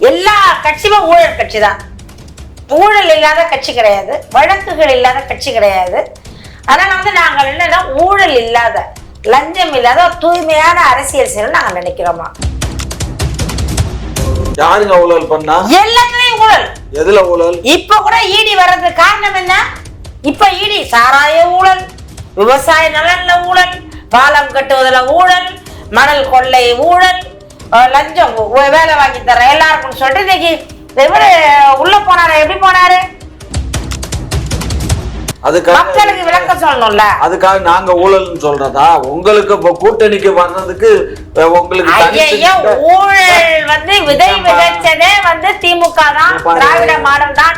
எல்லா கட்சியுமே ஊழல் கட்சி தான். ஊழல் இல்லாத கட்சி கிடையாது. வழக்குகள் இல்லாத கட்சி கிடையாது. அதனால வந்து நாங்கள் என்னன்னா ஊழல் இல்லாத லஞ்சம் இல்லாத தூய்மையான அரசியல் செய்யணும் நாங்கள் நினைக்கிறோமா? யாருங்க ஊழல் பண்ணா? எல்லாத்துலயும் ஊழல். எதுல ஊழல்? இப்ப கூட ஈடி வர்றதுக்கு காரணம் என்ன? இப்ப ஈடி சாராய ஊழல் விவசாய நலன்ல ஊழல் பாலம் கட்டுவதுல ஊழல் மணல் கொள்ளை ஊழல் லஞ்சம். வேலை வாங்கி தர எல்லாருக்கும் சொல்லிட்டு இன்னைக்கு இவரு உள்ள போனாரு? எப்படி போனாரு? மக்களுக்கு விளக்கம் சொல்லணும்ல. அதுக்காக நாங்க ஊழல்னு சொல்றதா? உங்களுக்கு இப்ப கூட்டணிக்கு வர்றதுக்கு அஹ், உங்களுக்கு ஊழல் வந்து விதை? விதைச்சதே வந்து திமுக தான் திராவிட மாடல் தான்.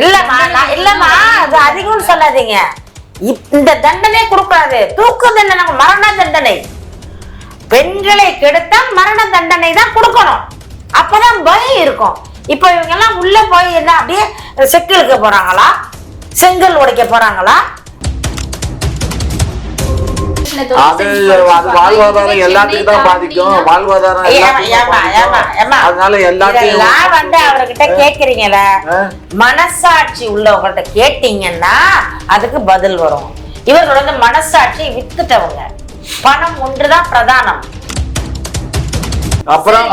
இல்லம்மா இல்லம்மா அது அதிகம்னு சொல்லாதீங்க. இந்த தண்டனை கொடுக்காது. தூக்கு தண்டனை மரண தண்டனை. பெண்களை கெடுத்தால் மரண தண்டனை தான் கொடுக்கணும். அப்பதான் பயம் இருக்கும். இப்போ இவங்க எல்லாம் உள்ள போய் என்ன அப்படியே செக்கிழுக்க போறாங்களா? செங்கல் உடைக்க போறாங்களா? அது அது வாழ்வாதாரம் எல்லாத்துக்கும் தான் பாதிக்கும். வாழ்வாதாரம். அதனால எல்லாத்தையும் வந்து அவர்கிட்ட கேக்குறீங்கல்ல ஆ? மனசாட்சி உள்ளவங்கள்ட்ட கேட்டீங்கன்னா அதுக்கு பதில் வரும். இவர்கள் வந்து மனசாட்சியை வித்துட்டவங்க. பணம் ஒன்றுதான் பிரதானம். அப்புறம்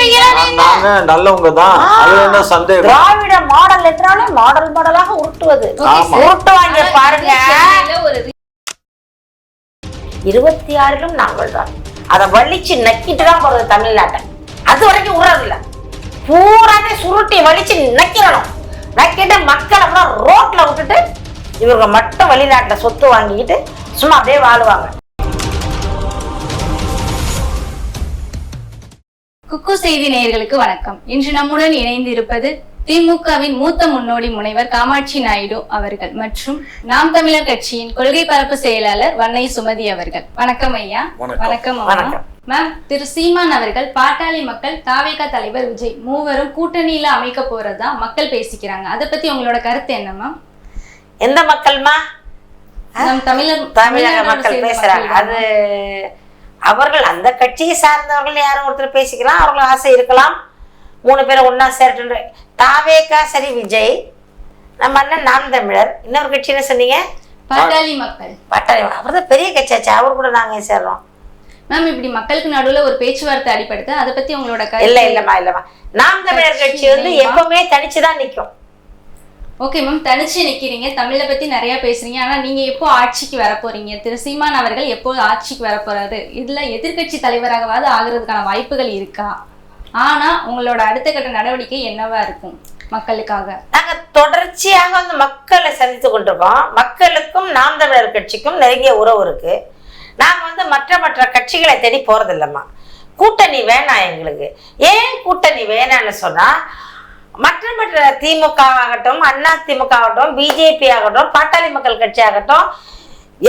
நீங்க? நாங்க நல்லவங்க தான் அதுல என்ன சந்தேகம்? திராவிட மாடல் என்றாலே மாடல் மாடலாக உருட்டுவது. உருட்டுவாங்க பாருங்க. இருபத்தி ஆறிலும் நாங்கள் தான் அதை வலிச்சு நக்கிட்டு தான் போறது தமிழ்நாட்டை. அது வரைக்கும் விடுறது இல்ல பூராமே சுருட்டி வலிச்சு நக்கிடணும் நக்கிட்டு மக்களை ரோட்ல விட்டுட்டு இவங்க மட்டும் வெளிநாட்டுல சொத்து வாங்கிக்கிட்டு சும்மா அப்படியே வாழுவாங்க. குக்கு செய்தி நேயர்களுக்கு வணக்கம். இன்று நம்முடன் இணைந்து இருப்பது திமுகவின் மூத்த முன்னோடி முனைவர் காமாட்சி நாயுடு அவர்கள் மற்றும் நாம் தமிழர் கட்சியின் கொள்கை பரப்பு செயலாளர் வன்னை சுமதி அவர்கள். வணக்கம் ஐயா. வணக்கம். மேம் திரு சீமான் அவர்கள் பாட்டாளி மக்கள் தாவேகா தலைவர் விஜய் மூவரும் கூட்டணியில அமைக்க போறதா மக்கள் பேசிக்கிறாங்க. அதை பத்தி உங்களோட கருத்து என்ன மேம்? எந்த மக்கள்மா? தமிழர் தமிழக மக்கள் பேசுறாங்க. அது அவர்கள் அந்த கட்சியை சார்ந்தவர்கள் யாரும் ஒருத்தர் பேசிக்கலாம் அவர்கள் ஆசை இருக்கலாம். மூணு பேரும் ஒண்ணா சேரட்டு தாவேக்கா சரி விஜய். நம்ம அண்ணன் நாம் தமிழர். இன்னொரு கட்சி என்ன சொன்னீங்க? பாட்டாளி மக்கள். பட்டாளி அவர் தான் பெரிய கட்சியாச்சு அவர் கூட நாங்க சேர்றோம்? மேம் இப்படி மக்களுக்கு நடுவுல ஒரு பேச்சுவார்த்தை அடிப்படுது அதை பத்தி உங்களோட இல்ல இல்லம்மா இல்லம்மா. நாம் தமிழர் கட்சி வந்து எப்பவுமே தனிச்சுதான் நிக்கும். ஓகே மேம் தனிச்சு நிற்கிறீங்க தமிழை பற்றி நிறையா பேசுகிறீங்க ஆனால் நீங்கள் எப்போ ஆட்சிக்கு வர போகிறீங்க திரு சீமான் அவர்கள் எப்போ ஆட்சிக்கு வர போறாரு? இதுல எதிர்க்கட்சி தலைவராகவாது ஆகிறதுக்கான வாய்ப்புகள் இருக்கா? ஆனால் உங்களோட அடுத்த கட்ட நடவடிக்கை என்னவா இருக்கும் மக்களுக்காக? நாங்கள் தொடர்ச்சியாக வந்து மக்களை சந்தித்து கொண்டிருக்கோம். மக்களுக்கும் நாம் தமிழர் கட்சிக்கும் நெருங்கிய உறவு இருக்குது நாங்கள் வந்து மற்ற மற்ற கட்சிகளை தேடி போகிறதில்லம்மா கூட்டணி வேணாம் எங்களுக்கு. ஏன் கூட்டணி வேணாம்னு சொன்னால் மற்ற மற்ற திமுக ஆகட்டும் அண்ணா திமுக ஆகட்டும் பிஜேபி ஆகட்டும் பாட்டாளி மக்கள் கட்சி ஆகட்டும்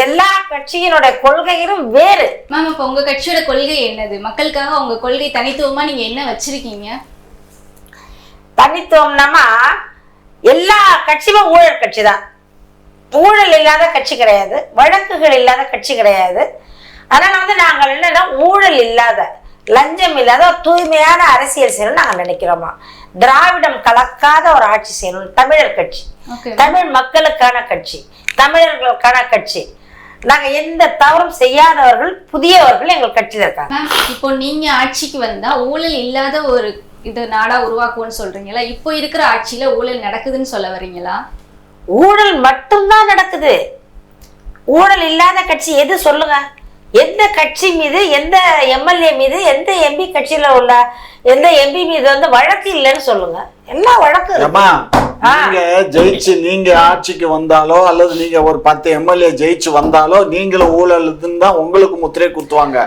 எல்லா கட்சியினுடைய கொள்கைகளும் வேறு. மேம் இப்போ உங்க கட்சியோட கொள்கை என்னது? மக்களுக்காக உங்க கொள்கை தனித்துவமா நீங்க என்ன வச்சிருக்கீங்க? தனித்துவம்னாமா எல்லா கட்சியுமே ஊழல் கட்சி தான். ஊழல் இல்லாத கட்சி கிடையாது. வழக்குகள் இல்லாத கட்சி கிடையாது. அதனால வந்து நாங்கள் என்னன்னா ஊழல் இல்லாத லஞ்சம் இல்லாத ஒரு தூய்மையான அரசியல் செய்யணும்னு நாங்கள் நினைக்கிறோமா? திராவிடம் கலக்காத ஒரு ஆட்சி செய்யணும். தமிழர் கட்சி. தமிழ் மக்களுக்கான கட்சி. தமிழர்களுக்கான கட்சி. நாங்க எந்த தவறும் செய்யாதவர்கள் புதியவர்கள் எங்கள் கட்சியில் இருக்காங்க. இப்போ நீங்க ஆட்சிக்கு வந்தா ஊழல் இல்லாத ஒரு இது நாடா உருவாக்குவோம்னு சொல்றீங்களா இப்போ இருக்கிற ஆட்சியில ஊழல் நடக்குதுன்னு சொல்ல வர்றீங்களா ஊழல் மட்டும்தான் நடக்குது. ஊழல் இல்லாத கட்சி எது சொல்லுங்க? எந்த கட்சி மீது எந்த எம்எல்ஏ மீது எந்த எம்பி கட்சியில் உள்ள எந்த எம்பி மீது வந்து வழக்கு இல்லைன்னு சொல்லுங்கள் எல்லா வழக்கு ஆ. நீங்க ஜெயிச்சு நீங்க ஆட்சிக்கு வந்தாலோ அல்லது நீங்க ஒரு பத்து எம்எல்ஏ ஜெயிச்சு வந்தாலோ நீங்களும் ஊழலுதுன்னு தான் உங்களுக்கு முத்திரை குத்துவாங்க.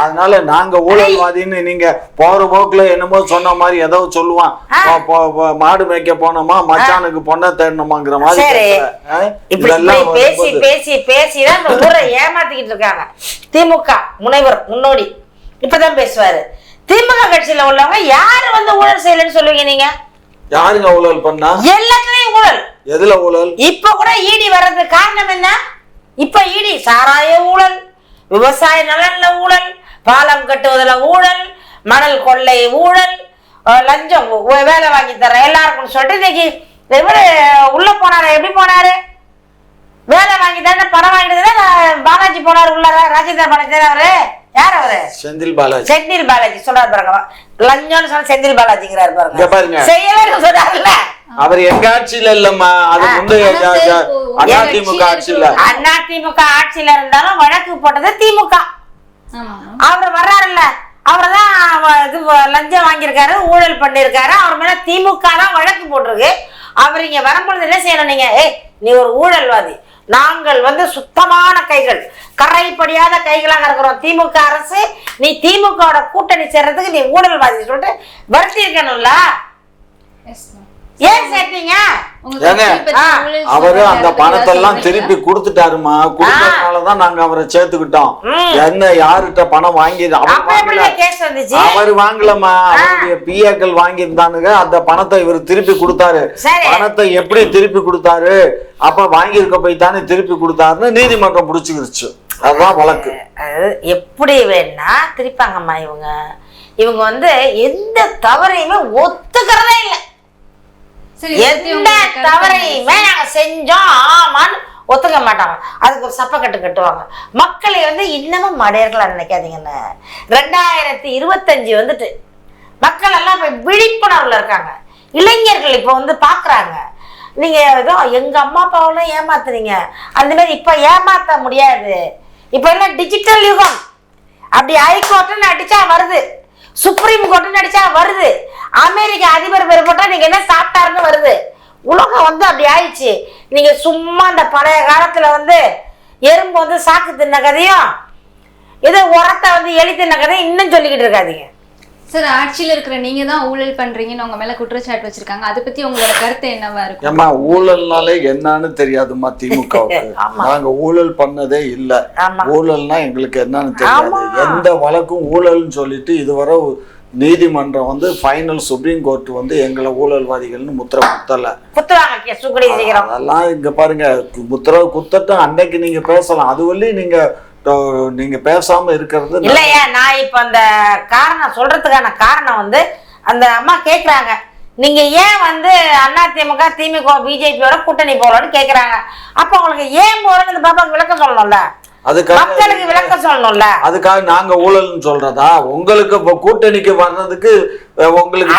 அதனால நாங்க ஊழல்வாதின்னு நீங்க போற போக்குல என்னமோ சொன்ன மாதிரி ஏதோ சொல்லுவான். மாடு மேய்க்க போனோமா மச்சானுக்கு பொண்ணை தேடணுமாங்கிற மாதிரி இதெல்லாம் பேசி பேசி பேசி தான் இந்த ஊரை ஏமாத்திக்கிட்டு இருக்காங்க. திமுக முனைவர் முன்னோடி. இப்பதான் பேசுவாரு. திமுக கட்சியில உள்ளவங்க யாரு வந்து ஊழல் செய்யலன்னு சொல்லுவீங்க நீங்க? யாருங்க ஊழல் பண்ணா? எல்லாத்துலயும் ஊழல். எதுல ஊழல்? இப்ப கூட ஈடி வர்றதுக்கு காரணம் என்ன? இப்ப ஈடி சாராய ஊழல் விவசாய நலன்ல ஊழல் பாலம் கட்டுவதுல ஊழல் மணல் கொள்ளை ஊழல் லஞ்சம் வேலை வாங்கி தரேன் எல்லாருக்கும் சொல்லிட்டு இன்னைக்கு இவரு உள்ள போனாரு. எப்படி போனாரு? வேலை வாங்கி தானே பணம் வாங்கிட்டு பாலாஜி போனாரு உள்ளார ராஜேந்திர பாலாஜி அவரு? யார் அவரு? செந்தில் பாலாஜி. செந்தில் பாலாஜி. சொல்றாரு பாருங்க. லஞ்சம்னு சொன்னா செந்தில் பாலாஜிங்கிறாரு இங்க பாருங்க. பாருங்க செய்யலன்னு சொல்றாருல்ல அவர் எங்க ஆட்சியில இல்லம்மா? அது முந்தைய அதிமுக ஆட்சியில அண்ணா திமுக ஆட்சியில இருந்தாலும் வழக்கு போட்டது திமுக. ஆமா. அவர் வர்றாருல்ல. அவர் தான் இது லஞ்சம் வாங்கியிருக்காரு ஊழல் பண்ணியிருக்காரு. அவர் மேல திமுக தான் வழக்கு போட்டிருக்கு. அவர் இங்க வரும்பொழுது என்ன செய்யணும் நீங்க? ஏய் நீ ஒரு ஊழல்வாதி. நாங்கள் வந்து சுத்தமான கைகள். கரைப்படியாத கைகளாக இருக்கிறோம். திமுக அரசு நீ திமுகவோட கூட்டணி சேர்றதுக்கு நீ ஊழல்வாதி சொல்லிட்டு வருத்தி இருக்கணும்ல எஸ் ஏன் சேர்த்தீங்க? அவரு அந்த அதை பத்தி பணத்தை எல்லாம் ஏதாவது திருப்பி? கொடுத்துட்டாருமா? கொடுத்ததுனாலதான் நாங்க அவரை சேர்த்துக்கிட்டோம். என்ன யாருகிட்ட பணம் வாங்கி அவர் அப்ப எப்படி வாங்கல. கேஸ் வந்துச்சு? அவர் வாங்கலம்மா. அவருடைய பிஏக்கள் வாங்கியிருந்தானுங்க. அந்த பணத்தை இவர் திருப்பி கொடுத்தாரு. பணத்தை எப்படி திருப்பி கொடுத்தாரு? அப்ப வாங்கியிருக்க போய் தானே திருப்பி கொடுத்தாருன்னு நீதிமன்றம் புடிச்சுக்கிருச்சு அதுதான் வழக்கு. எப்படி வேணா திரிப்பாங்கம்மா இவங்க. இவங்க வந்து எந்த தவறையுமே ஒத்துக்கிறதே இல்லை. எந்த என்ன? தவறையுமே நாங்க செஞ்சோம் ஆமான்னு ஒத்துக்க மாட்டாங்க. அதுக்கு ஒரு சப்பக்கட்டு கட்டுவாங்க. மக்களை வந்து இன்னமும் மடையர்களா நினைக்காதீங்கன்னு. ரெண்டாயிரத்தி இருபத்தஞ்சு வந்துட்டு மக்கள் எல்லாம் இப்ப விழிப்புணர்வுல இருக்காங்க. இளைஞர்கள் இப்போ வந்து பாக்குறாங்க. நீங்க ஏதோ எங்க அம்மா அப்பாவெல்லாம் ஏமாத்துறீங்க அந்த மாதிரி இப்ப ஏமாத்த முடியாது. இப்ப எல்லாம் டிஜிட்டல் யுகம். அப்படி ஹைகோர்ட்டுன்னு அடிச்சா வருது. சுப்ரீம் கோர்ட்டுன்னு நடிச்சா வருது. அமெரிக்க அதிபர் பேர் போட்டா நீங்க என்ன சாப்பிட்டாருன்னு வருது. உலகம் வந்து அப்படி ஆயிடுச்சு. நீங்க சும்மா அந்த பழைய காலத்துல வந்து எறும்பு வந்து சாக்கு தின்ன கதையும் இது உரத்தை வந்து எலி தின்ன கதையும் இன்னும் சொல்லிக்கிட்டு இருக்காதீங்க. சார் ஆட்சியில இருக்கிற நீங்க தான் ஊழல் பண்றீங்கன்னு உங்க மேல குற்றச்சாட்டு வச்சிருக்காங்க. அதை பத்தி உங்களோட கருத்து என்னவா இருக்கும்? ஏம்மா ஊழல்னாலே என்னன்னு தெரியாதும்மா திமுகவுக்கு. ஆமா. நாங்க ஊழல் பண்ணதே இல்ல. ஊழல்னா எங்களுக்கு என்னன்னு தெரியாது. எந்த வழக்கும் ஊழல்னு சொல்லிட்டு இதுவரை நீதிமன்றம் வந்து ஃபைனல் சுப்ரீம் கோர்ட் வந்து எங்களை ஊழல்வாதிகள்னு முத்திரை குத்தல. அதெல்லாம் இங்க பாருங்க. முத்திரை குத்தட்டும் அன்னைக்கு நீங்க பேசலாம். அது வழி நீங்க நீங்க பேசாம இருக்கிறது. இல்லையா நான் இப்ப அந்த காரணம் சொல்றதுக்கான காரணம் வந்து அந்த அம்மா கேக்குறாங்க நீங்க ஏன் வந்து அதிமுக திமுக பிஜேபியோட கூட்டணி போறோம்னு கேக்குறாங்க அப்ப உங்களுக்கு ஏன் போறோம்னு இந்த பாப்பாக்கு விளக்கம் சொல்லணும்ல மக்களுக்கு விளக்கம் சொல்லணும்ல அதுக்காக நாங்க ஊழல்னு சொல்றதா உங்களுக்கு கூட்டணிக்கு வர்றதுக்கு உங்களுக்கு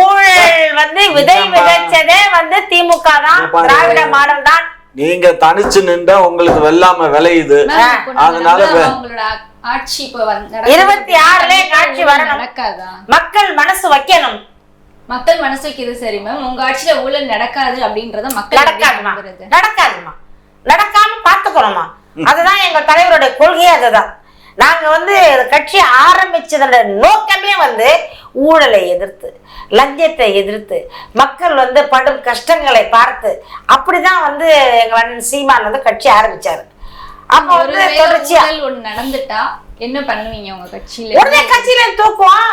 ஊழல் வந்து விதை. விதைச்சதே வந்து திமுக தான். திராவிட மாடல் தான் நீங்க தனிச்சு நின்றா உங்களுக்கு வெல்லாம விளையுது. அதனால ஆட்சி இப்போ வந்து நடக்குது. இருபத்தி ஆறுலயே காட்சி ஊழல் வரணும். நடக்காதா? மக்கள் மனசு வைக்கணும். மக்கள் மனசு வைக்கிறது சரி மேம். உங்க ஆட்சியில ஊழல் நடக்காது அப்படின்றத மக்கள் நடக்காதுமா? நடக்காதுமா. நடக்காம பாத்துக்கிறோமா அதுதான் எங்க தலைவருடைய கொள்கையே அதுதான். நாங்க வந்து கட்சி ஆரம்பிச்சதோட நோக்கமே வந்து ஊழலை எதிர்த்து லஞ்சத்தை எதிர்த்து மக்கள் வந்து படும் கஷ்டங்களை பார்த்து அப்படிதான் வந்து எங்க அண்ணன் சீமான் வந்து கட்சி ஆரம்பிச்சாரு. அப்ப வந்து தொடர்ச்சியா ஒண்ணு நடந்துட்டா என்ன பண்ணுவீங்க உங்க கட்சியில? உடனே கட்சியில தூக்குவோம்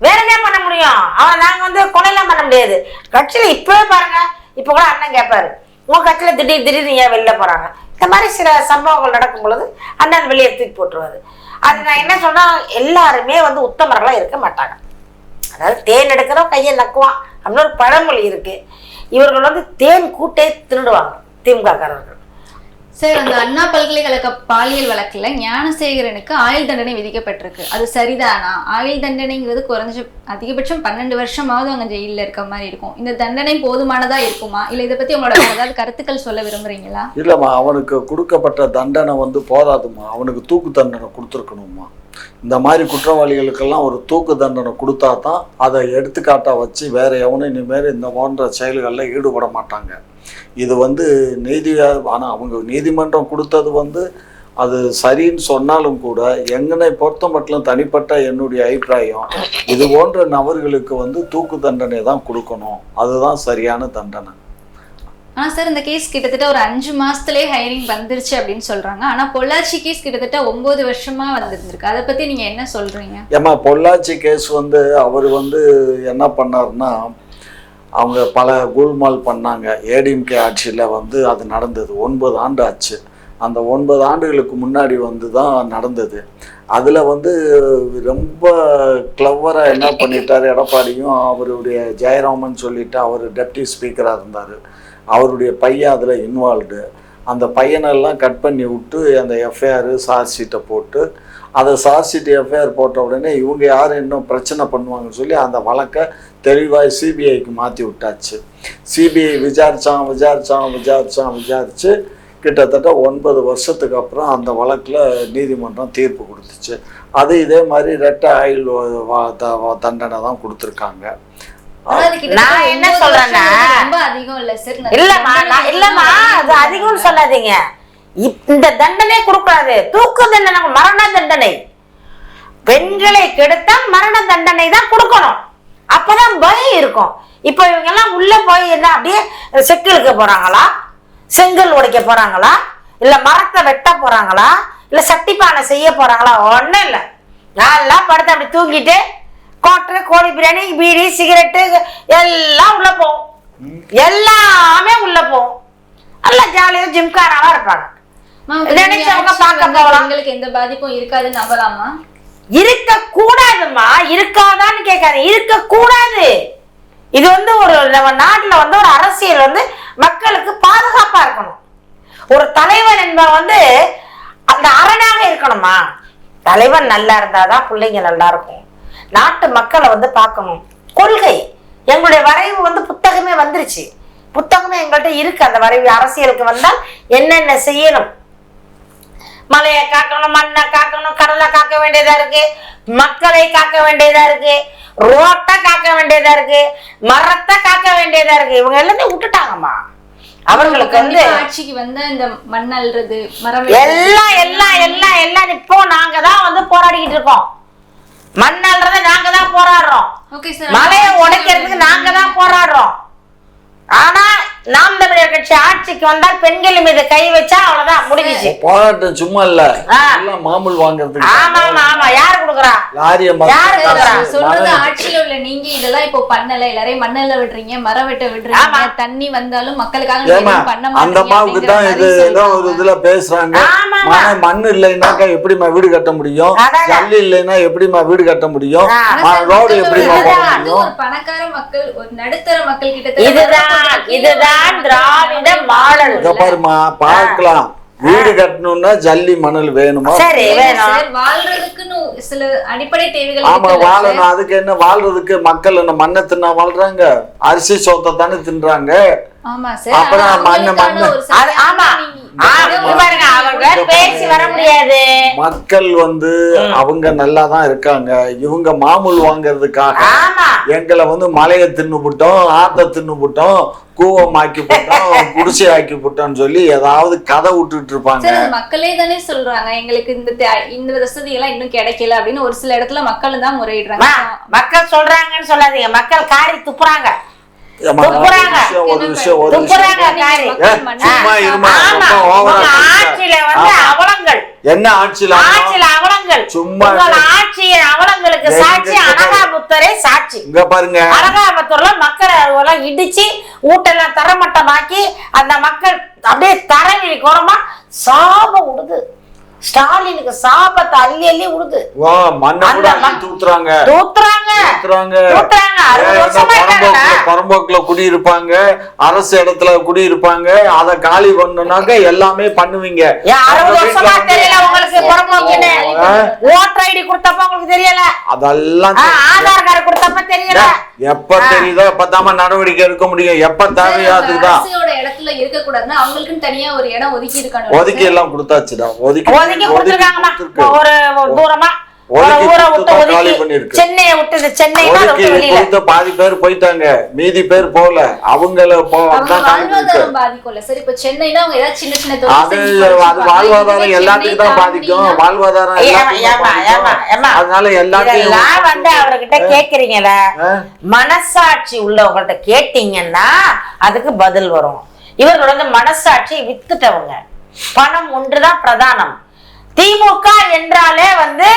வேற என்ன பண்ண முடியும்? அவன் நாங்க வந்து கொலையெல்லாம் பண்ண முடியாது. கட்சியில இப்பவே பாருங்க இப்ப கூட அண்ணன் கேட்பாரு உங்க கட்சியில திடீர் திடீர்னு ஏன் வெளில போறாங்க? இந்த மாதிரி சில சம்பவங்கள் நடக்கும் பொழுது அண்ணன் வெளியே தூக்கி போட்டுருவாரு. அது நான் என்ன சொன்னால் எல்லாருமே வந்து உத்தமர்களாக இருக்க மாட்டாங்க. அதாவது தேன் எடுக்கிறோம் கையை நக்குவான் அப்படின்னு ஒரு பழமொழி இருக்குது இவர்கள் வந்து தேன் கூட்டே திருடுவாங்க திமுககாரர்கள். சார் அந்த அண்ணா பல்கலைக்கழக பாலியல் வழக்குல ஞானசேகரனுக்கு ஆயுள் தண்டனை விதிக்கப்பட்டிருக்கு. அது சரிதானா? ஆயுள் தண்டனைங்கிறது குறைஞ்ச அதிகபட்சம் பன்னெண்டு வருஷமாவது அவங்க ஜெயிலில் இருக்க மாதிரி இருக்கும். இந்த தண்டனை போதுமானதா இருக்குமா? இல்ல இதை பத்தி உங்களோட ஏதாவது கருத்துக்கள் சொல்ல விரும்புறீங்களா? இல்லம்மா அவனுக்கு கொடுக்கப்பட்ட தண்டனை வந்து போதாதும்மா. அவனுக்கு தூக்கு தண்டனை கொடுத்துருக்கணுமா இந்த மாதிரி குற்றவாளிகளுக்கெல்லாம் ஒரு தூக்கு தண்டனை கொடுத்தா தான் அதை எடுத்துக்காட்டாக வச்சு வேற எவனும் இனிமேல் இந்த போன்ற செயல்களில் ஈடுபட மாட்டாங்க. இது வந்து நீதியா ஆனால் அவங்க நீதிமன்றம் கொடுத்தது வந்து அது சரின்னு சொன்னாலும் கூட எங்கனை பொறுத்த மட்டும் தனிப்பட்ட என்னுடைய அபிப்பிராயம் இது போன்ற நபர்களுக்கு வந்து தூக்கு தண்டனை தான் கொடுக்கணும். அதுதான் சரியான தண்டனை. ஆனா சார் இந்த கேஸ் கிட்டத்தட்ட ஒரு அஞ்சு மாசத்துலயே ஹையரிங் வந்துருச்சு அப்படின்னு சொல்றாங்க. ஆனா பொள்ளாச்சி கேஸ் கிட்டத்தட்ட ஒன்பது வருஷமா வந்திருந்திருக்கு. அதை பத்தி நீங்க என்ன சொல்றீங்க? ஏம்மா பொள்ளாச்சி கேஸ் வந்து அவர் வந்து என்ன பண்ணாருன்னா அவங்க பல கோல்மால் பண்ணாங்க. ஏடிஎம்கே ஆட்சியில் வந்து அது நடந்தது. ஒன்பது ஆண்டு ஆச்சு. அந்த ஒன்பது ஆண்டுகளுக்கு முன்னாடி வந்து தான் நடந்தது. அதில் வந்து ரொம்ப கிளவராக என்ன பண்ணிட்டார் எடப்பாடியும் அவருடைய ஜெயராமன் சொல்லிட்டு அவர் டெப்டி ஸ்பீக்கராக இருந்தார். அவருடைய பையன் அதில் இன்வால்வ்டு அந்த பையனெல்லாம் கட் பண்ணி விட்டு அந்த எஃப்ஐஆர் சார்ஜ் ஷீட்டை போட்டு அதை சார்ஜ் ஷீட் எஃப்ஐஆர் போட்ட உடனே இவங்க யார் இன்னும் பிரச்சனை பண்ணுவாங்கன்னு சொல்லி அந்த வழக்கை தெளிவாக சிபிஐக்கு மாற்றி விட்டாச்சு. சிபிஐ விசாரிச்சான் விசாரிச்சான் விசாரிச்சான் விசாரிச்சு கிட்டத்தட்ட ஒன்பது வருஷத்துக்கு அப்புறம் அந்த வழக்கில் நீதிமன்றம் தீர்ப்பு கொடுத்துச்சு. அது இதே மாதிரி ரெட்டை த- தண்டனை தான் கொடுத்துருக்காங்க. நான் என்ன சொல்றேன்னா- வருஷம் வந்து ரொம்ப அதிகம் இல்ல சார் நிறைய இல்லம்மா இல்லம்மா அது அதிகம்னு சொல்லாதீங்க. இந்த தண்டனை கொடுக்கூடாது தூக்கு தண்டனை மரண தண்டனை. பெண்களை கெடுத்தா மரண தண்டனை தான் கொடுக்கணும். அப்பதான் பயம் இருக்கும். இப்போ இவங்க எல்லாம் உள்ள போய் என்ன அப்படியே செக்கிழுக்க போறாங்களா? செங்கல் உடைக்க போறாங்களா? இல்ல மரத்தை வெட்ட போறாங்களா? இல்ல சட்டிப்பானை செய்ய போறாங்களா? ஒண்ணும் இல்ல. நல்லா படுத்து அப்படி தூங்கிட்டு கோட்டை கோழி பிரியாணி பீடி சிகரெட்டு எல்லாம் உள்ள போகும் எல்லாமே உள்ள போகும் நல்லா ஜாலியா ஜிம்காராவா இருப்பாங்க. எந்த பாதிப்பும் இருக்காதுன்னு நம்பலாமா? இருக்க கூடாதுமா இருக்காதான்னு கேட்காது இருக்க கூடாது இது வந்து ஒரு நம்ம நாட்டுல வந்து ஒரு அரசியல் வந்து மக்களுக்கு பாதுகாப்பா இருக்கணும். ஒரு தலைவன் என்பவன் வந்து அந்த அரணாக இருக்கணுமா? தலைவன் நல்லா இருந்தாதான் பிள்ளைங்க நல்லா இருக்கும். நாட்டு மக்களை வந்து பார்க்கணும். கொள்கை. எங்களுடைய வரைவு வந்து புத்தகமே வந்துருச்சு. புத்தகமே எங்கள்கிட்ட இருக்கு. அந்த வரைவு அரசியலுக்கு வந்தால் என்னென்ன செய்யணும்? மலையை காக்கணும் மண்ணை காக்கணும் கடலை காக்க வேண்டியதா இருக்கு மக்களை காக்க வேண்டியதா இருக்கு ரோட்டை காக்க வேண்டியதா இருக்கு மரத்தை காக்க வேண்டியதா இருக்கு. இவங்க எல்லாத்தையும் விட்டுட்டாங்கம்மா. அவர்களுக்கு வந்து ஆட்சிக்கு வந்த இந்த மண் அள்ளுறது மரம் எல்லாம் எல்லாம் எல்லாம் எல்லாம் இப்போ நாங்க தான் வந்து போராடிக்கிட்டு இருக்கோம். மண்ணல்றத நாங்க தான் போராடுறோம். மலையை உடைக்கிறதுக்கு நாங்க தான் போராடுறோம். ஆனா நாம் தமிழர் கட்சி ஆட்சிக்கு வந்தால் பெண்கள் மீது கை வச்சா அவ்வளவுதான் முடிஞ்சிச்சு. போராட்டம் சும்மா இல்ல. மாமூல் வாங்குறதுக்கு ஆமா ஆமா ஆமா. யாரு கொடுக்குறா? லாரிய யாரு கொடுக்குறா? சொல்றது ஆட்சியில உள்ள நீங்க இதெல்லாம் இப்போ பண்ணல. எல்லாரையும் மண்ணெல்ல விடுறீங்க மரம் வெட்ட விடுறீங்க. தண்ணி வந்தாலும் மக்களுக்காக பண்ண அந்த மாட்டீங்க அம்மாவுக்கு தான் இது ஏதோ ஒரு. இதுல பேசுறாங்க. மண் இல்லைன்னாக்கா எப்படிம்மா வீடு கட்ட முடியும். ஜல்லி இல்லைன்னா எப்படிம்மா வீடு கட்ட முடியும்? ரோடு ஒரு பணக்கார மக்கள் ஒரு நடுத்தர மக்கள் கிட்ட இதுதான் இதுதான். திராவிட மாடல் பாருமா பார்க்கலாம். வீடு கட்டணும்னா ஜல்லி மணல் வேணுமா? சரி வேணும் சார். வாழ்றதுக்குன்னு சில அடிப்படை தேவைகள் ஆமா? வாழணும். அதுக்கு என்ன வாழ்றதுக்கு மக்கள் என்ன மண்ணை தின்னா வாழ்றாங்க? அரிசி சோத்தை தானே தின்றாங்க? ஆமா சார். அப்புறம் மண்ணு, மண்ணு. ஆமா. மக்கள் வந்து அவங்க நல்லா தான் இருக்காங்க. இவங்க மாமூல் வாங்குறதுக்காக எங்களை வந்து மலையை தின்னுபுட்டோம் ஆத்த தின்னுபுட்டோம் கூவமாக்கி போட்டோம் குடிசை ஆக்கி போட்டோம்னு சொல்லி ஏதாவது கதை விட்டுட்டு இருப்பாங்க. மக்களே தானே சொல்றாங்க எங்களுக்கு இந்த தே- இந்த வசதி எல்லாம் இன்னும் கிடைக்கல அப்படின்னு ஒரு சில இடத்துல மக்கள் தான் முறையிடுறாங்க. மக்கள் சொல்றாங்கன்னு சொல்லாதீங்க. மக்கள் காரி துப்புறாங்க. என்ன ஆட்சியில அவலங்கள். சும்மா. ஆட்சியின் அவலங்களுக்கு சாட்சி. அனகாபுத்தரே சாட்சி. இங்க பாருங்க. அனகாபுத்தூர்ல மக்களை எல்லாம் இடிச்சு ஊட்டெல்லாம் தரமட்டமாக்கி அந்த மக்கள் அப்படியே தரவிழி கோரமா சாபம் விடுது ஸ்டாலினுக்கு சாபத்தை அள்ளி அள்ளி விடுது கூட தூத்துறாங்க. தூத்துறாங்க. தூத்துறாங்க. தூத்துறாங்க. அறுபது வருஷமா இருக்காங்க. பரம்போக்குல பரம்போக்குல குடியிருப்பாங்க. அரசு இடத்துல குடியிருப்பாங்க. அத காலி பண்ணனாக்க எல்லாமே பண்ணுவீங்க? ஓட்டர் ஐடி கொடுத்தப்ப உங்களுக்கு தெரியல. அதெல்லாம். ஆதார் கார்டு கொடுத்தப்ப தெரியல. எப்ப தெரியுதோ எப்பதாம நடவடிக்கை எடுக்க முடியும். எப்ப தேவையோ இடத்துல இருக்க கூடாதுன்னா அவங்களுக்குன்னு தனியா ஒரு இடம் ஒதுக்கி இருக்கணும். ஒதுக்கி எல்லாம் கொடுத்தாச்சுடா ஒதுக்கி ஒதுக்கி கொடுத்துருக்காங்கம்மா. கொடுத்திருக்கு. ஒரு தூரமா பாதி பேர் போயிட்டாங்க. மீதி பேர் போகல. அவங்கள. வாழ்வாதாரம் எல்லாத்துக்கும் தான் பாதிக்கும். வாழ்வாதாரம் அதனால எல்லாத்தையும் வந்து அவர்கிட்ட கேக்குறீங்கல்ல. ஆ? மனசாட்சி உள்ளவங்கள்ட்ட கேட்டீங்கன்னா அதுக்கு பதில் வரும். இவர்கள் வந்து மனசாட்சியை வித்துட்டவங்க. பணம் ஒன்றுதான் பிரதானம். திமுக என்றாலே வந்து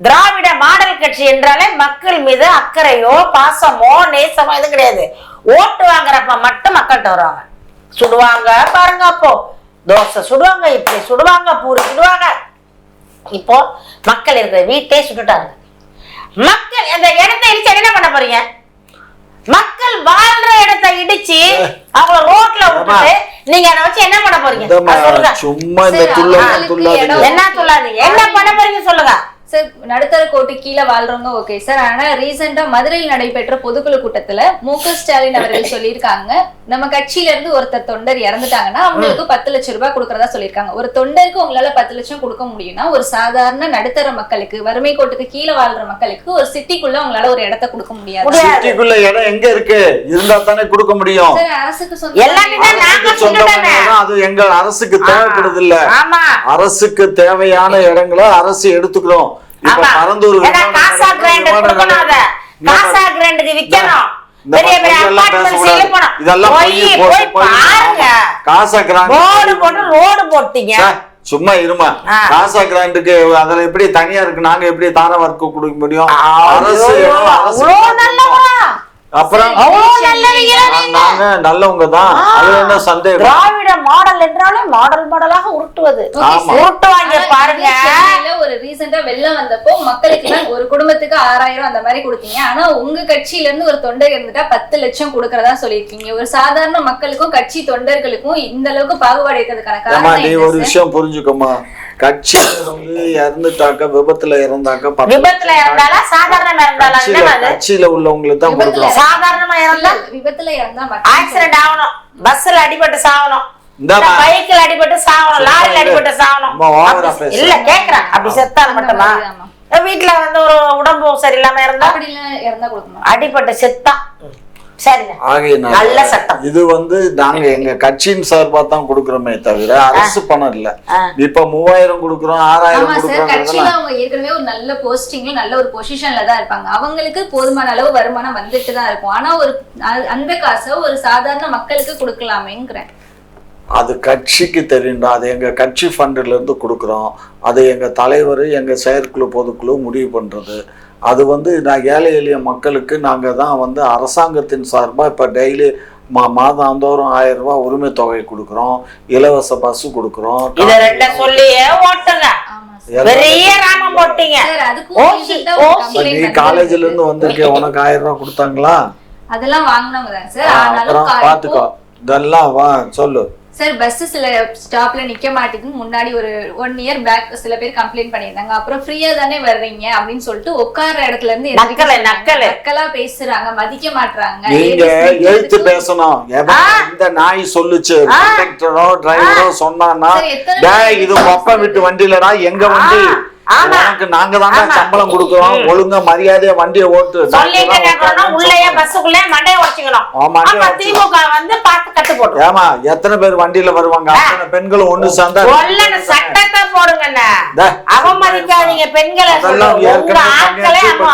திராவிட மாடல் கட்சி என்றாலே மக்கள் மீது அக்கறையோ பாசமோ நேசமோ எதுவும் கிடையாது. ஓட்டு வாங்குறப்ப மட்டும் மக்கள்கிட்ட வருவாங்க. சுடுவாங்க பாருங்க அப்போ. தோசை சுடுவாங்க இப்படி சுடுவாங்க பூரி சுடுவாங்க. இப்போ மக்கள் இருக்கிற வீட்டே சுட்டுட்டாங்க. மக்கள் அந்த இடத்த இடிச்சு என்ன பண்ண போறீங்க? மக்கள் வாழ்ற இடத்தை இடிச்சு அவங்கள ரோட்ல விட்டுட்டு நீங்க அதை வச்சு என்ன பண்ண போறீங்க? சும்மா துள்ளாதீங்க. என்ன சொல்லாதீங்க என்ன பண்ண போறீங்க சொல்லுங்க. சார் நடுத்தர கோட்டு கீழே வாழ்றவங்க ஓகே சார் ஆனா ரீசெண்டா மதுரையில் நடைபெற்ற பொதுக்குழு கூட்டத்துல மு க ஸ்டாலின் அவர்கள் சொல்லியிருக்காங்க. நம்ம கட்சியில இருந்து ஒருத்தர் தொண்டர் இறந்துட்டாங்கன்னா அவங்களுக்கு பத்து லட்சம் ரூபாய் கொடுக்கறதா சொல்லியிருக்காங்க. ஒரு தொண்டருக்கு உங்களால பத்து லட்சம் கொடுக்க முடியும்னா ஒரு சாதாரண நடுத்தர மக்களுக்கு வறுமை கோட்டுக்கு கீழே வாழ்ற மக்களுக்கு ஒரு சிட்டிக்குள்ள உங்களால ஒரு இடத்த கொடுக்க முடியாது. சிட்டிக்குள்ள இடம் எங்க இருக்கு? இருந்தா தானே கொடுக்க முடியும். சார் அரசுக்கு சொந்த எல்லாமே தான் நாங்க அரசுக்கு சொந்தமான சொல்லிட்டோமே இடம் அது எங்க அரசுக்கு தேவைப்படுது இல்ல. ஆமா. அரசுக்கு தேவையான இடங்களை அரசு எடுத்துக்கிறோம் இப்ப பரந்தூர் சும்மா இருமா. காசா கிராண்டுக்கு அதுல எப்படி தனியா இருக்கு? நாங்க எப்படி தார வர்க்க கொடுக்க முடியும்? அரசு அப்புறம் நீங்க? நல்லவங்க தான் அது என்ன சந்தேகம்? திராவிட மாடல் என்றாலே மாடல் மாடலாக உருட்டுவது. உருட்டுவாங்க பாருங்க. ஒரு ரீசெண்டா வெள்ளம் வந்தப்போ மக்களுக்கு ஒரு குடும்பத்துக்கு ஆறாயிரம் அந்த மாதிரி கொடுத்தீங்க. ஆனா உங்க கட்சியில இருந்து ஒரு தொண்டர் இருந்துட்டா பத்து லட்சம் கொடுக்கறதா சொல்லியிருக்கீங்க. ஒரு சாதாரண மக்களுக்கும் கட்சி தொண்டர்களுக்கும் இந்த அளவுக்கு பாகுபாடு இருக்கிறதுக்கான காரணம் ஒரு? விஷயம் புரிஞ்சுக்கோமா கட்சி வந்து இறந்துட்டாக்க விபத்துல இறந்தாக்க பத்து விபத்துல இறந்தாலா சாதாரணமா இருந்தாலா கட்சியில உள்ளவங்களுக்கு தான் கொடுக்கணும் சாதாரணமா இறந்தா? விபத்துல இறந்தா மட்டும் ஆக்சிடென்ட் ஆகணும். பஸ்ல அடிபட்டு சாகணும். பைக்கில் அடிபட்டு சாகணும். லாரில அடிபட்டு சாகணும். இல்ல கேக்குறேன் அப்படி செத்தா அந்த மட்டுமா. வீட்டுல வந்து ஒரு உடம்பு சரியில்லாம இருந்தா அடிபட்டு செத்தா. சரிங்க ஆகையினால நல்ல சட்டம். இது வந்து நாங்க எங்க கட்சியின் சார்பா தான் கொடுக்கறோமே தவிர அரசு பணம் இல்ல. இப்ப மூவாயிரம் கொடுக்கறோம் ஆறாயிரம் கொடுக்கறோம் கட்சியில அவங்க ஏற்கனவே ஒரு நல்ல போஸ்டிங்ல நல்ல ஒரு பொசிஷன்ல தான் இருப்பாங்க. அவங்களுக்கு போதுமான அளவு வருமானம் வந்துட்டு தான் இருக்கும். ஆனா ஒரு அந்த காசை ஒரு சாதாரண மக்களுக்கு கொடுக்கலாமேங்கிறேன். அது கட்சிக்கு தெரியும்டா. அது எங்க கட்சி ஃபண்டுல இருந்து கொடுக்குறோம். அது எங்க தலைவர் எங்க செயற்குழு பொதுக்குழு முடிவு பண்றது. அது வந்து நான் ஏழை எளிய மக்களுக்கு நாங்க தான் வந்து அரசாங்கத்தின் சார்பா இப்ப டெய்லி மா மாதாந்தோறும் ஆயிரம் ரூபாய் உரிமை தொகை கொடுக்குறோம். இலவச பஸ் கொடுக்குறோம். நீ காலேஜ்ல இருந்து வந்திருக்க உனக்கு ஆயிரம் ரூபாய் கொடுத்தாங்களா? அதெல்லாம் வாங்கினவங்க பாத்துக்கோ. இதெல்லாம் வா சொல்லு. சார் பஸ் சில ஸ்டாப்ல நிக்க மாட்டேங்குது. முன்னாடி ஒரு ஒன் இயர் பேக் சில பேர் கம்ப்ளைண்ட் பண்ணியிருந்தாங்க. அப்புறம் ஃப்ரீயா தானே வர்றீங்க அப்படின்னு சொல்லிட்டு உட்கார்ற இடத்துல இருந்து நக்கலு. நக்கலு. நக்கலா பேசுறாங்க மதிக்க மாட்றாங்க. நீங்க எழுத்து பேசணும். இந்த நாய் சொல்லுச்சு? கண்டக்டரோ டிரைவரோ பேர் இது மொப்ப விட்டு வண்டியிலடா எங்க வண்டி. உனக்கு நாங்க ஆமா. சம்பளம் கொடுக்குறோம். ஒழுங்கா மரியாதையா வண்டியை ஓட்டு தான். திமுக வந்து பார்த்து கட்டு போட்டு ஏமா எத்தனை பேர் வண்டியில வருவாங்க? அத்தனை பெண்களும் ஒண்ணு சேர்ந்தா சட்டத்தை போடுங்கண்ணா. டே. அவமதிக்காதீங்க பெண்களை கேமரா ஃபிட்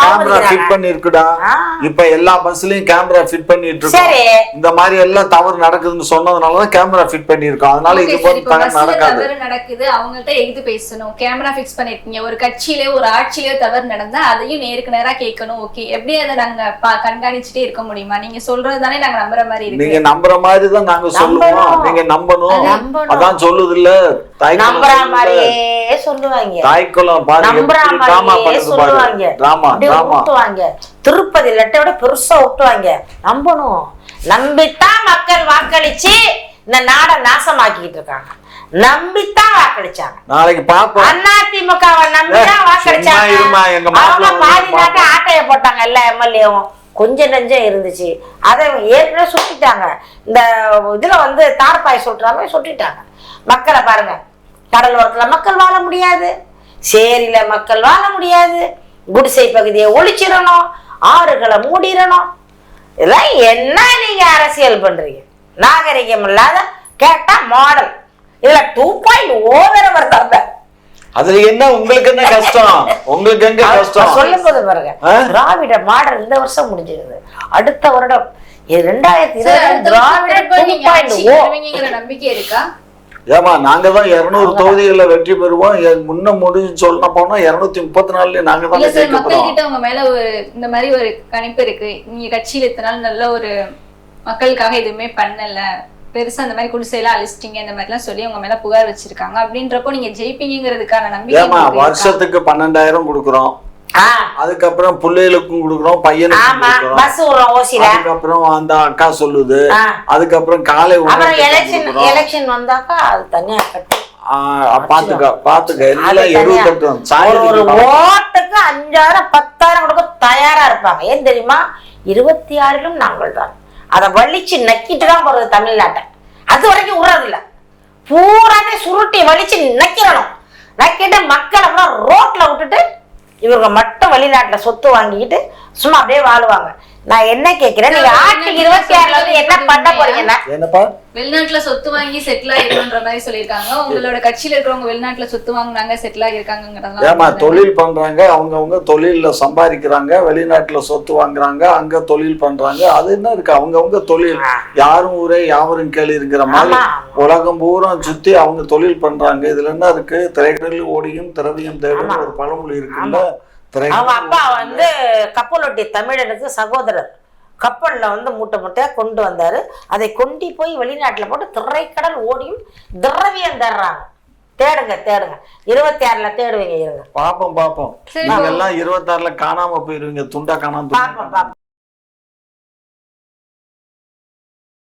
அவமதிக்கிறாங்க. பண்ணி இருக்குடா ஆ. இப்ப எல்லா பஸ்லயும் கேமரா ஃபிட் பண்ணிட்டு இருக்கோம். இந்த மாதிரி எல்லாம் தவறு நடக்குதுன்னு சொன்னதுனாலதான் கேமரா ஃபிட் பண்ணிருக்கோம் அதனால இது busல நடக்காது. நடக்குது. அவங்கள்ட்ட எதிர்த்து பேசணும்? கேமரா ஃபிக்ஸ் பண்ணிருக்கீங்க. ஒரு கட்சியிலே ஒரு ஆட்சியிலே தவறு நடந்தா அதையும் நேருக்கு நேரா கேட்கணும். ஓகே. எப்படி அதை நாங்க கண்காணிச்சுட்டே இருக்க முடியுமா? நீங்க சொல்றது தானே நாங்க நம்புற மாதிரி இருக்கு. நீங்க நம்புற மாதிரி தான் நாங்க சொல்லுவோம். நீங்க நம்பணும். அதான் சொல்லுது இல்ல நம்புற மாதிரியே சொல்லுவாங்க. தாய்க்குளம் டிராமா ஊட்டுவாங்க. திருப்பதி லெட்டை விட பெருசா ஊட்டுவாங்க. நம்பணும். நம்பித்தான் மக்கள் வாக்களிச்சு இந்த நாடை நாசமாக்கிட்டு இருக்காங்க. நம்பித்தான் வாக்களிச்சாங்க. நாளைக்கு பாப்போம் அதிமுகவை நம்பிதான் வாக்களிச்சாங்க. அவங்க பாதி நாட்டை ஆட்டைய போட்டாங்க எல்லா எம்எல்ஏவும். கொஞ்சம் நெஞ்சம் இருந்துச்சு. அதை ஏற்கனவே சுட்டிட்டாங்க. இந்த இதுல வந்து தார்பாய் சொல்றாங்க சுட்டிட்டாங்க. மக்களை பாருங்க. கடலோரத்துல மக்கள் வாழ முடியாது. சேரியில மக்கள் வாழ முடியாது. குடிசை பகுதியை ஒழிச்சிடணும். ஆறுகளை மூடிடணும். இதெல்லாம் என்ன நீங்க அரசியல் பண்றீங்க? நாகரிகம் இல்லாத கேட்டா மாடல் இதுல டூ பாயிண்ட் ஓவர வருதாங்க அதுல என்ன உங்களுக்கு என்ன கஷ்டம்? உங்களுக்கு எங்க கஷ்டம்? சொல்லும் போது பாருங்க? திராவிட மாடல் இந்த வருஷம் முடிஞ்சிருது. அடுத்த வருடம் ரெண்டாயிரத்தி இருபது திராவிட டூ பாயிண்ட் நம்பிக்கை இருக்கா? ஏமா நாங்க தான் இருநூறு தொகுதிகள்ல வெற்றி பெறுவோம். முன்ன முடிஞ்சு சொல்ல போனா இருநூத்தி முப்பத்தி நாலுல நாங்க இல்ல தான் சார் ஜெயிக்க மக்கள் போறோம் கிட்ட உங்க மேல ஒரு இந்த மாதிரி ஒரு கணிப்பு இருக்கு. நீங்க கட்சியில இத்தனை நாள் நல்ல ஒரு மக்களுக்காக எதுவுமே பண்ணல. பெருசா அந்த மாதிரி குடிசையெல்லாம் அழிச்சிட்டீங்க இந்த மாதிரிலாம் சொல்லி உங்க மேல புகார் வச்சிருக்காங்க. அப்படின்றப்போ நீங்க ஜெயிப்பீங்கிறதுக்கான நம்பிக்கை? வருஷத்துக்கு பன்னெண்டாயிரம் கொடுக்குறோம். அதுக்கப்புறம் பிள்ளைகளுக்கும் கொடுக்குறோம் பையனுக்கும் அதுக்கப்புறம் அந்த அக்கா சொல்லுது. அதுக்கப்புறம் காலை எலெக்ஷன் வந்தாக்கா அது தனியா பாத்துக்க பாத்துக்க. எல்லாம். எழுபத்தெட்டு ஒரு ஓட்டுக்கு அஞ்சாயிரம் பத்தாயிரம் கொடுக்க தயாரா இருப்பாங்க. ஏன் தெரியுமா? இருபத்தி ஆறிலும் நாங்கள் தான் அதை வலிச்சு நக்கிட்டு தான் போறது தமிழ்நாட்டை. அது வரைக்கும் விடுறதில்ல பூராவே சுருட்டி வலிச்சு நக்கிடணும். நக்கிட்டு மக்களை அப்புறம் ரோட்ல விட்டுட்டு இவங்க மட்டும் வெளிநாட்டுல சொத்து வாங்கிக்கிட்டு சும்மா அப்படியே வாழுவாங்க. நான் என்ன கேட்கிறேன் நீங்க ஆட்சிக்கு இருபத்தி ஆறுல வந்து என்ன பண்ண போறீங்கன்னா என்னப்பா? வெளிநாட்டுல சொத்து வாங்கி செட்டில் ஆகிருன்ற மாதிரி சொல்லியிருக்காங்க. உங்களோட கட்சியில இருக்கிறவங்க வெளிநாட்டுல சொத்து வாங்குனாங்க செட்டில் ஏமா ஆகிருக்காங்கிறதெல்லாம் தொழில் பண்றாங்க அவங்கவங்க தொழில்ல சம்பாதிக்கிறாங்க வெளிநாட்டுல சொத்து வாங்குறாங்க அங்க தொழில் பண்றாங்க. அது என்ன இருக்கு? அவங்கவங்க தொழில். யாரும் ஊரே யாவரும் கேள்விங்கிற மாதிரி. உலகம் பூரா சுத்தி அவங்க தொழில் பண்றாங்க. இதுல என்ன இருக்கு? திரைக்கடலில் ஓடியும் திரவியம் தேடும் ஒரு பழமொழி இருக்குல்ல. அவங்க அப்பா வந்து கப்பலொட்டி தமிழனுக்கு சகோதரர். கப்பல்ல வந்து மூட்டை மூட்டையா கொண்டு வந்தாரு. அதை கொண்டு போய் வெளிநாட்டுல போட்டு திரைக்கடல் ஓடியும் திரவியம் தேடுறாங்க. தேடுங்க தேடுங்க. இருபத்தி ஆறுல தேடுவீங்க இருங்க. பாப்போம் பாப்போம். நீங்க எல்லாம் இருபத்தாறுல காணாம போயிருவீங்க. துண்டா காணாம பாப்போம் பாப்போம்.